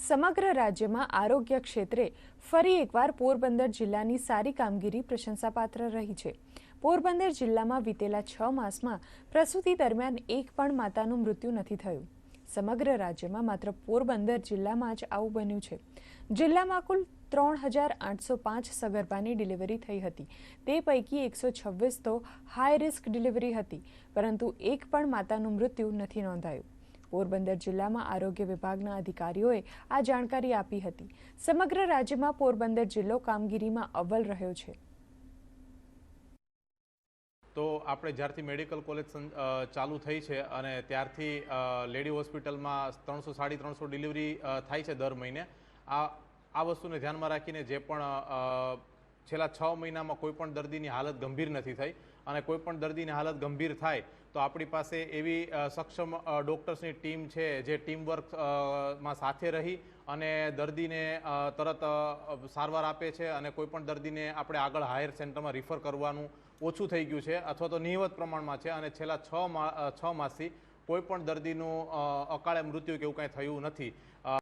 સમગ્ર રાજ્યમાં આરોગ્ય ક્ષેત્રે ફરી એકવાર પોરબંદર જિલ્લાની સારી કામગીરી પ્રશંસાપાત્ર રહી છે. પોરબંદર જિલ્લામાં વિતેલા છ માસમાં પ્રસૂતિ દરમિયાન એક પણ માતાનું મૃત્યુ નથી થયું. સમગ્ર રાજ્યમાં માત્ર પોરબંદર જિલ્લામાં જ આવું બન્યું છે. જિલ્લામાં કુલ ત્રણ હજાર આઠસો પાંચ સગર્ભાની ડિલિવરી થઈ હતી. તે પૈકી એકસો છવ્વીસ તો હાઈ રિસ્ક ડિલિવરી હતી, પરંતુ એક પણ માતાનું મૃત્યુ નથી નોંધાયું. પોરબંદર જિલ્લામાં આરોગ્ય વિભાગના અધિકારીઓએ આ જાણકારી આપી હતી. સમગ્ર રાજ્યમાં પોરબંદર જિલ્લો કામગીરીમાં અવ્વલ રહ્યો છે. તો આપણે જ્યારથી મેડિકલ કોલેજ ચાલુ થઈ છે અને ત્યારથી લેડી હોસ્પિટલમાં ત્રણસો, સાડી ત્રણસો ડિલિવરી થાય છે દર મહિને. આ આ વસ્તુને ધ્યાનમાં રાખીને જે પણ છેલ્લા છ મહિનામાં કોઈ પણ દર્દીની હાલત ગંભીર નથી થઈ અને કોઈ પણ દર્દીની હાલત ગંભીર થાય તો આપણી પાસે એવી સક્ષમ ડૉક્ટર્સની ટીમ છે જે ટીમ વર્કમાં સાથે રહી અને દર્દીને તરત સારવાર આપે છે અને કોઈ પણ દર્દીને આપણે આગળ હાયર સેન્ટરમાં રિફર કરવાનું ઓછું થઈ ગયું છે અથવા તો નિહવત પ્રમાણમાં છે અને છેલ્લા છ છ માસથી કોઈ પણ દર્દીનું અકાળે મૃત્યુ કે એવું કાંઈ થયું નથી.